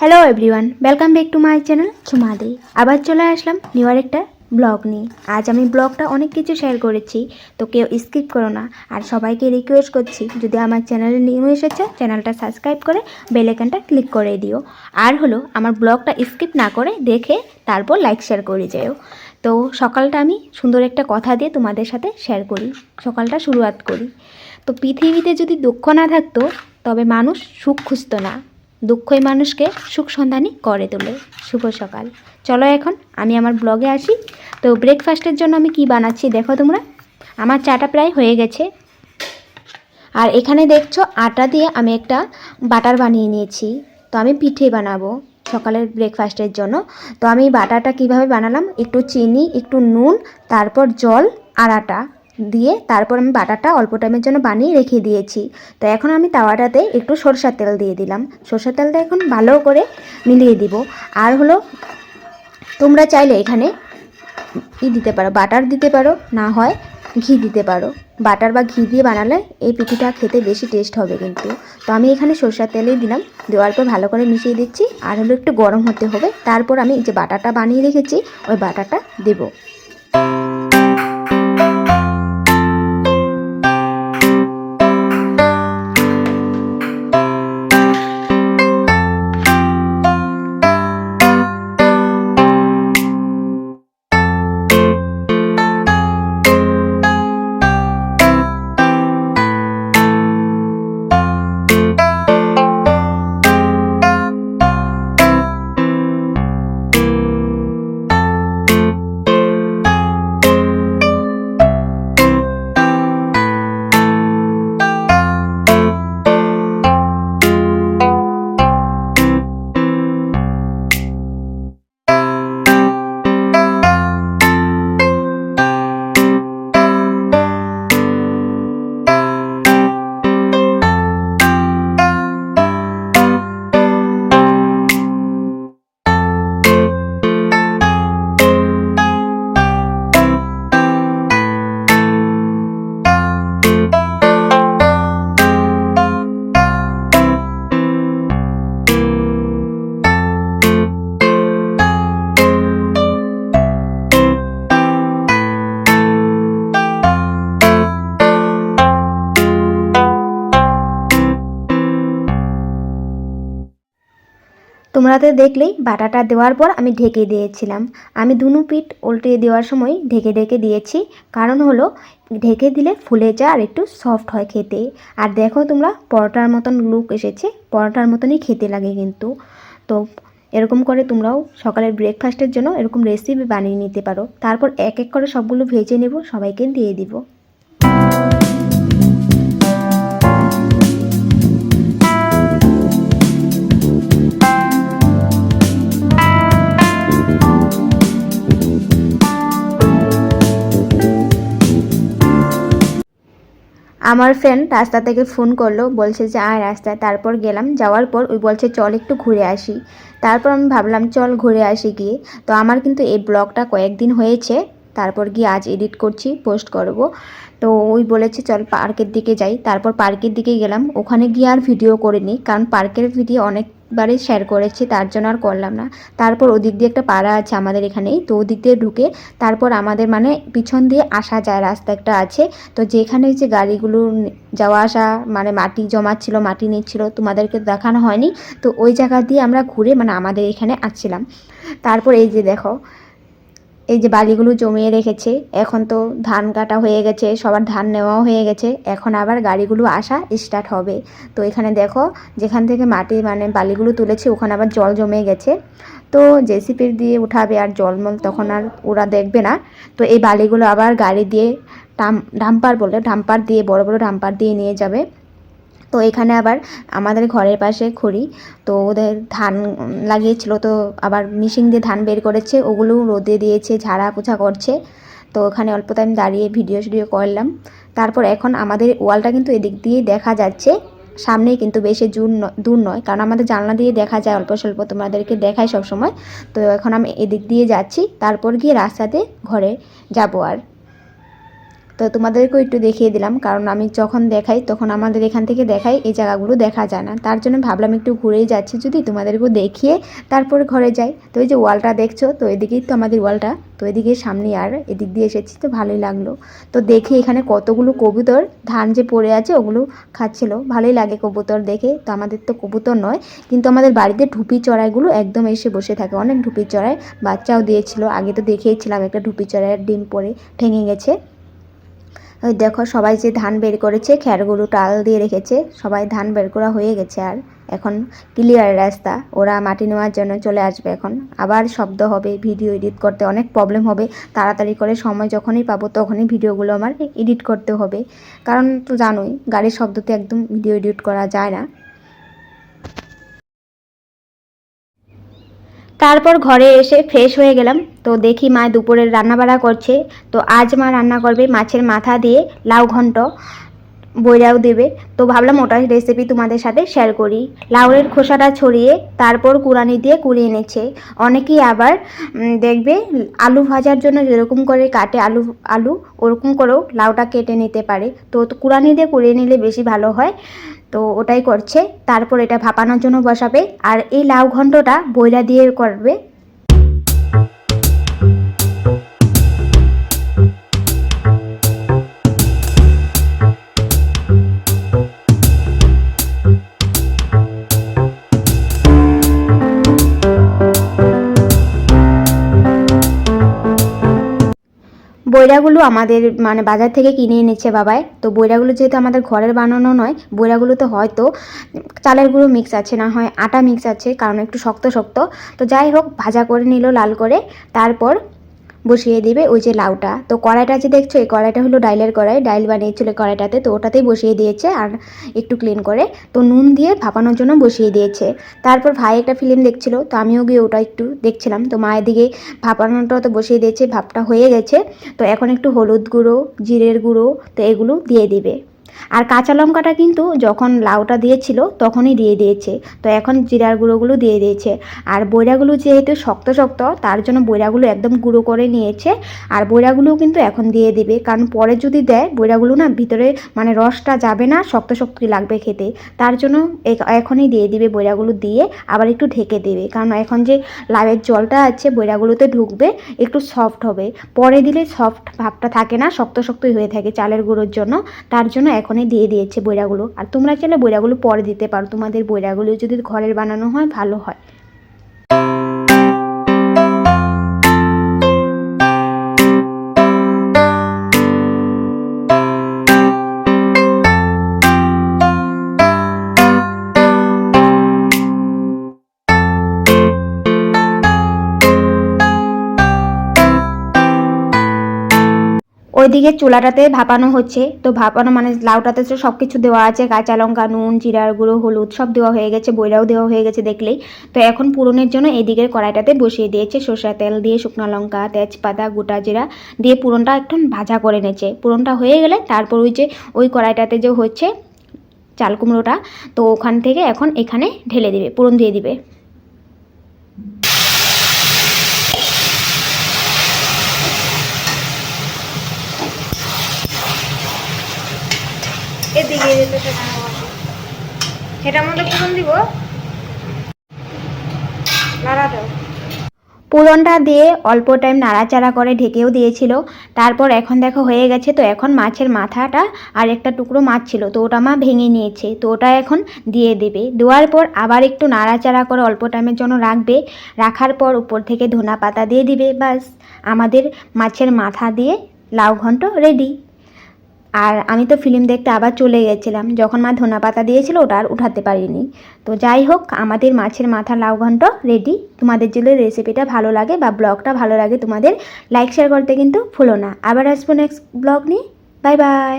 Hello everyone welcome back to my channel চুমাদি আবার চলে আসলাম new একটা ব্লগ নিয়ে। আজ আমি ব্লগটা অনেক কিছু শেয়ার করেছি, তো কেউ স্কিপ করো না। আর সবাইকে রিকোয়েস্ট করছি, যদি আমার চ্যানেলে নিউ এসেছে চ্যানেলটা সাবস্ক্রাইব করে বেল আইকনটা ক্লিক করে দিও। আর হলো, আমার ব্লগটা স্কিপ না করে দেখে তারপর লাইক শেয়ার করে যেও। তো সকালটা আমি সুন্দর একটা কথা দিয়ে তোমাদের সাথে শেয়ার করি, সকালটা শুরুয়াত করি। তো পৃথিবীতে যদি দুঃখ না থাকতো, তবে মানুষ সুখ খুঁজতো না। দুঃখই মানুষকে সুখ সন্ধানী করে তোলে। শুভ সকাল। চলো এখন আমি আমার ব্লগে আসি। তো ব্রেকফাস্টের জন্য আমি কি বানাচ্ছি দেখো তোমরা? আমার চাটা প্রায় হয়ে গেছে। আর এখানে দেখছ আটা দিয়ে আমি একটা বাটার বানিয়ে নিয়েছি। তো আমি পিঠে বানাবো সকালের ব্রেকফাস্টের জন্য। তো আমি বাটারটা কীভাবে বানালাম? একটু চিনি, একটু নুন, তারপর জল আর আটা। দিয়ে তারপর আমি বাটারটা অল্প টাইমের জন্য বানিয়ে রেখে দিয়েছি। তো এখন আমি তাওয়াটাতে একটু সরষার তেল দিয়ে দিলাম। সরষার তেলটা এখন ভালো করে মিলিয়ে দিব। আর হলো, তোমরা চাইলে এখানে ই দিতে পারো, বাটার দিতে পারো, না হয় ঘি দিতে পারো। বাটার বা ঘি দিয়ে বানালে এই পিঠিটা খেতে বেশি টেস্ট হবে কিন্তু। তো আমি এখানে সরষার তেলেই দিলাম। দেওয়ার পর ভালো করে মিশিয়ে দিচ্ছি। আর হলো একটু গরম হতে হবে। তারপর আমি যে বাটারটা বানিয়ে রেখেছি, ওই বাটারটা দেবো। তোমরা তো দেখলেই বাটাটা দেওয়ার পর আমি ঢেকে দিয়েছিলাম। আমি দুনো পিঠ উল্টে দেওয়ার সময় ঢেকে ঢেকে দিয়েছি। কারণ হলো, ঢেকে দিলে ফুলে যায় আর একটু সফট হয় খেতে। আর দেখো তোমরা, পরোটার মতন লুক এসেছে। পরোটার মতনই খেতে লাগে কিন্তু। তো এরকম করে তোমরাও সকালের ব্রেকফাস্টের জন্য এরকম রেসিপি বানিয়ে নিতে পারো। তারপর এক এক করে সবগুলো ভেজে নেব, সবাইকে দিয়ে দিব। আমার ফ্রেন্ড রাস্তা থেকে ফোন করল, বলছে যে, আয় রাস্তায়। তারপর গেলাম, যাওয়ার পর ওই বলছে, চল একটু ঘুরে আসি। তারপর আমি ভাবলাম, চল ঘুরে আসি গিয়ে। তো আমার কিন্তু এই ব্লগটা কয়েকদিন হয়েছে। তারপর গিয়ে আজ এডিট করছি পোস্ট করব। তো ওই বলেছে, চল পার্কের দিকে যাই। তারপর পার্কের দিকে গেলাম। ওখানে গিয়ে আর ভিডিও করিনি, কারণ পার্কের ভিডিও অনেকবারই শেয়ার করেছি, তার জন্য আর করলাম না। তারপর ওদিক দিয়ে একটা পাড়া আছে আমাদের এখানেই, তো ওদিক দিয়ে ঢুকে তারপর আমাদের মানে পিছন দিয়ে আসা যায়, রাস্তা একটা আছে। তো যেখানে যে গাড়িগুলো যাওয়া আসা মানে মাটি জমাচ্ছিল, মাটি নিচ্ছিল, তোমাদেরকে দেখানো হয়নি। তো ওই জায়গা দিয়ে আমরা ঘুরে মানে আমাদের এখানে আসছিলাম। তারপর এই যে দেখো এই যে বালিগুলো জমিয়ে রেখেছে, এখন তো ধান কাটা হয়ে গেছে, সবার ধান নেওয়াও হয়ে গেছে, এখন আবার গাড়িগুলো আসা স্টার্ট হবে। তো এখানে দেখো, যেখান থেকে মাটি মানে বালিগুলো তুলেছে, ওখানে আবার জল জমে গেছে। তো জেসিপির দিয়ে উঠাবে আর জলমল তখন আর ওরা দেখবে না। তো এই বালিগুলো আবার গাড়ি দিয়ে ডাম, ডাম্পার বলে, ডাম্পার দিয়ে, বড় বড় ডাম্পার দিয়ে নিয়ে যাবে। তো এখানে আবার আমাদের ঘরের পাশে খড়ি, তো ওদের ধান লাগিয়েছিল, তো আবার মিশিং দিয়ে ধান বের করেছে, ওগুলো রোদে দিয়েছে, ঝাড়া পোছা করছে। তো ওখানে অল্প টাইম দাঁড়িয়ে ভিডিও ভিডিও করলাম। তারপর এখন আমাদের ওয়ালটা কিন্তু এদিক দিয়ে দেখা যাচ্ছে। সামনেই কিন্তু বেশি দূর ন- দূর নয়, কারণ আমাদের জানলা দিয়ে দেখা যায় অল্প স্বল্প, তোমাদেরকে দেখায় সব সময় তো এখন আমি এদিক দিয়ে যাচ্ছি, তারপর গিয়ে রাস্তাতে ঘরে যাব আর। তো তোমাদেরকেও একটু দেখিয়ে দিলাম, কারণ আমি যখন দেখাই তখন আমাদের এখান থেকে দেখাই, এই জায়গাগুলো দেখা যায় না। তার জন্য ভাবলাম একটু ঘুরেই যাচ্ছি যদি তোমাদেরকেও দেখিয়ে তারপরে ঘরে যাই। তো এই যে ওয়ালটা দেখছ, তো এদিকেই তো আমাদের ওয়ালটা, তো এদিকে সামনে আর এদিক দিয়ে এসেছি, তো ভালোই লাগল। তো দেখি এখানে কতগুলো কবুতর, ধান যে পড়ে আছে ওগুলো খাচ্ছিল। ভালোই লাগে কবুতর দেখে, তো আমাদের তো কবুতর নয়, কিন্তু আমাদের বাড়িতে ঢুপি চড়াইগুলো একদম এসে বসে থাকে। অনেক ঢুপি চড়াই বাচ্চাও দিয়েছিল, আগে তো দেখেইছিলাম একটা ঢুপি চড়াইয়ের ডিম পরে ঠেঙে গেছে। ওই দেখো সবাই যে ধান বের করেছে খ্যারগুলো টাল দিয়ে রেখেছে, সবাই ধান বের করা হয়ে গেছে আর এখন ক্লিয়ার রাস্তা, ওরা মাটি নেওয়ার জন্য চলে আসবে এখন। আবার শব্দ হবে ভিডিও এডিট করতে অনেক প্রবলেম হবে, তাড়াতাড়ি করে সময় যখনই পাবো তখনই ভিডিওগুলো আমার এডিট করতে হবে। কারণ তো জানোই, গাড়ির শব্দতে একদম ভিডিও এডিট করা যায় না। তারপর ঘরে এসে ফ্রেশ হয়ে গেলাম। তো দেখি মা দুপুরের রান্নাবাড়া করছে। তো আজ মা রান্না করবে মাছের মাথা দিয়ে লাউ ঘন্ট বইরাও দেবে। তো ভাবলাম ওটার রেসিপি তোমাদের সাথে শেয়ার করি। লাউয়ের খোসাটা ছড়িয়ে তারপর কুড়ানি দিয়ে কুড়িয়ে এনেছে। অনেকেই আবার দেখবে আলু ভাজার জন্য যেরকম করে কাটে আলু আলু, ওরকম করেও লাউটা কেটে নিতে পারে। তো কুড়ানি দিয়ে কুড়িয়ে নিলে বেশি ভালো হয়। তো ওটাই করছে। তারপর এটা ভাপানোর জন্য বসাবে। আর এই লাউ ঘন্টটা বইলা দিয়ে করবে। বইরাগুলো আমাদের মানে বাজার থেকে কিনে এনেছে বাবায় তো বইরাগুলো যেহেতু আমাদের ঘরের বানানো নয়, বইরাগুলোতে হয়তো চালের গুঁড়ো মিক্স আছে, না হয় আটা মিক্স আছে, কারণ একটু শক্ত শক্ত। তো যাই হোক, ভাজা করে নিল লাল করে। তারপর বসিয়ে দিবে, ওই যে লাউটা। তো কড়াইটা যে দেখছ, এই কড়াইটা হলো ডাইলের কড়াই। ডাইল বানিয়েছিল কড়াইটাতে, তো ওটাতেই বসিয়ে দিয়েছে আর একটু ক্লিন করে। তো নুন দিয়ে ভাপানোর জন্য বসিয়ে দিয়েছে। তারপর ভাই একটা ফিল্ম দেখছিল, তো আমিও গিয়ে ওটা একটু দেখছিলাম। তো মায়ের দিকে ভাপানোটা তো বসিয়ে দিয়েছে, ভাপটা হয়ে গেছে। তো এখন একটু হলুদ গুঁড়ো, জিরের গুঁড়ো, তো এগুলো দিয়ে দিবে। আর কাঁচা লঙ্কাটা কিন্তু যখন লাউটা দিয়েছিল তখনই দিয়ে দিয়েছে। তো এখন জিরার গুঁড়োগুলো দিয়ে দিয়েছে। আর বইরাগুলো যেহেতু শক্ত শক্ত, তার জন্য বইরাগুলো একদম গুঁড়ো করে নিয়েছে। আর বইরাগুলোও কিন্তু এখন দিয়ে দেবে। কারণ পরে যদি দেয় বইরাগুলো না ভিতরে মানে রসটা যাবে না, শক্ত শক্তি লাগবে খেতে। তার জন্য এখনই দিয়ে দিবে বইরাগুলো দিয়ে। আবার একটু ঢেকে দেবে। কারণ এখন যে লাউয়ের জলটা আছে বইরাগুলোতে ঢুকবে, একটু সফট হবে। পরে দিলে সফট ভাবটা থাকে না, শক্ত শক্তই হয়ে থাকে চালের গুঁড়োর জন্য। তার জন্য এখনই দিয়ে দিয়েছে বইরাগুলো। আর তোমরা চাইলে বইরাগুলো পরে দিতে পারো। তোমাদের বইরাগুলো যদি ঘরের বানানো হয়, ভালো হয়। ওইদিকে চুলাটাতে ভাপানো হচ্ছে। তো ভাপানো মানে লাউটাতে তো সব কিছু দেওয়া আছে, কাঁচা লঙ্কা, নুন, জিরার গুঁড়ো, হলুদ, সব দেওয়া হয়ে গেছে বইরাও দেওয়া হয়ে গেছে দেখলেই। তো এখন পুরনের জন্য এদিকের কড়াইটাতে বসিয়ে দিয়েছে সর্ষা তেল দিয়ে শুকনো লঙ্কা, তেজপাতা, গোটা জিরা দিয়ে পুরনটা একটু ভাজা করে নেছে পুরনটা হয়ে গেলে তারপর ওই যে, ওই কড়াইটাতে যে হচ্ছে চাল কুমড়োটা, তো ওখান থেকে এখন এখানে ঢেলে দিবে, পুরন দিয়ে দিবে। এদিকে যেতে সেটার মধ্যে ফোড়ন দিব। পুরনটা দিয়ে অল্প টাইম নাড়াচাড়া করে ঢেকেও দিয়েছিল। তারপর এখন দেখো হয়ে গেছে তো, এখন মাছের মাথাটা আর একটা টুকরো মাছ ছিল, তো ওটা মা ভেঙে নিয়েছে, তো ওটা এখন দিয়ে দেবে। দেওয়ার পর আবার একটু নাড়াচাড়া করে অল্প টাইমের জন্য রাখবে। রাখার পর উপর থেকে ধনা পাতা দিয়ে দিবে বাস আমাদের মাছের মাথা দিয়ে লাউ ঘন্ট রেডি আর আমি তো ফিল্ম দেখতে আবার চলে গেছিলাম, যখন মা ধনা পাতা দিয়েছিল ওটা আর উঠাতে পারিনি। তো যাই হোক, আমাদের মাছের মাথা লাউ ঘন্ট রেডি তোমাদের জন্য রেসিপিটা ভালো লাগে বা ব্লগটা ভালো লাগে তোমাদের লাইক শেয়ার করতে কিন্তু ভুলো না। আবার আসব নেক্সট ব্লগ নিয়ে। Bye bye